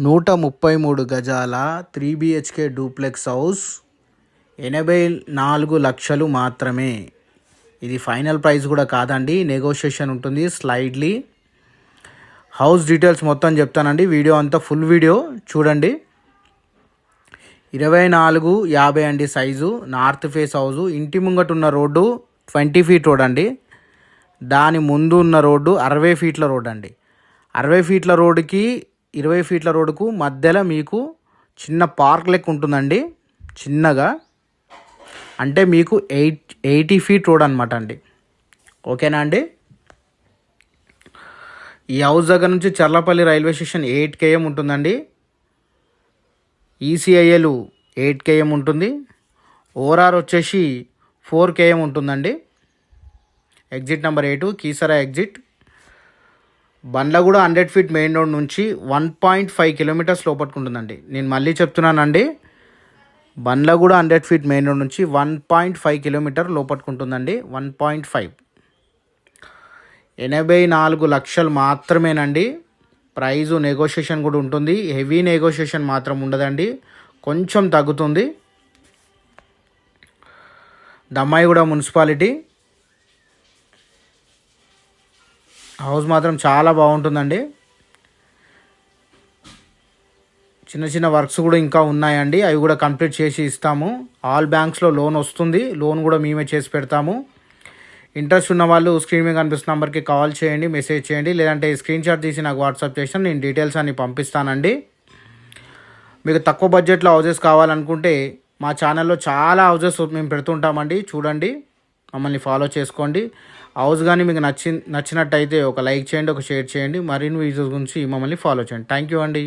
నూట ముప్పై మూడు గజాల త్రీ బిహెచ్కే డూప్లెక్స్ హౌస్ ఎనభై నాలుగు లక్షలు మాత్రమే. ఇది ఫైనల్ ప్రైస్ కూడా కాదండి నెగోషియేషన్ ఉంటుంది స్లైడ్లీ హౌస్ డీటెయిల్స్ మొత్తం చెప్తానండి వీడియో అంతా ఫుల్ వీడియో చూడండి. ఇరవై నాలుగు యాభై అండి సైజు నార్త్ ఫేస్ హౌజు ఇంటి ముంగట ఉన్న రోడ్డు ట్వంటీ ఫీట్ రోడ్ అండి. దాని ముందు ఉన్న రోడ్డు అరవై ఫీట్ల రోడ్ అండి. అరవై ఫీట్ల రోడ్డుకి ఇరవై ఫీట్ల రోడ్డుకు మధ్యలో మీకు చిన్న పార్క్ లెక్క ఉంటుందండి. చిన్నగా. అంటే మీకు ఎయిట్ ఎయిటీ ఫీట్ రోడ్ అనమాట అండి. ఓకేనా అండి? ఈ హౌస్ దగ్గర నుంచి Charlapalli railway station eight KM ఉంటుందండి. ఈసీఐఏలు ఎయిట్ కేఎం ఉంటుంది. ఓఆర్ఆర్ వచ్చేసి ఫోర్ కేఎం ఉంటుందండి. Exit number eight Keesara exit. Bandlaguda hundred feet main road నుంచి వన్ పాయింట్ ఫైవ్ కిలోమీటర్స్ లోపట్టుకుంటుందండి. నేను మళ్ళీ చెప్తున్నానండి. Bandlaguda hundred feet main road నుంచి one point five kilometre లోపట్టుకుంటుందండి. One point five. ఎనభై నాలుగు లక్షలు మాత్రమేనండి. ప్రైజు నెగోషియేషన్ కూడా ఉంటుంది. హెవీ నెగోషియేషన్ మాత్రం ఉండదండి. కొంచెం తగ్గుతుంది. దమ్మాయిగూడ మున్సిపాలిటీ. హౌస్ మాత్రం చాలా బాగుంటుందండి. చిన్న చిన్న వర్క్స్ కూడా ఇంకా ఉన్నాయండి. అవి కూడా కంప్లీట్ చేసి ఇస్తాము. ఆల్ బ్యాంక్స్లో లోన్ వస్తుంది. లోన్ కూడా మేమే చేసి పెడతాము. ఇంట్రెస్ట్ ఉన్న వాళ్ళు స్క్రీన్ మీద కనిపిస్తున్న నెంబర్కి కాల్ చేయండి మెసేజ్ చేయండి. లేదంటే స్క్రీన్ షాట్ తీసి నాకు వాట్సాప్ చేసిన నేను డీటెయిల్స్ అన్ని పంపిస్తానండి. మీకు తక్కువ బడ్జెట్లో హౌజెస్ కావాలనుకుంటే మా ఛానల్లో చాలా హౌజెస్ మేము పెడుతుంటామండి. చూడండి. మమ్మల్ని ఫాలో చేసుకోండి. హౌస్ కానీ మీకు నచ్చి నచ్చినట్టయితే ఒక లైక్ చేయండి ఒక షేర్ చేయండి. మరిన్ని వీడియోస్ గురించి మమ్మల్ని ఫాలో చేయండి. థ్యాంక్ యూ అండి.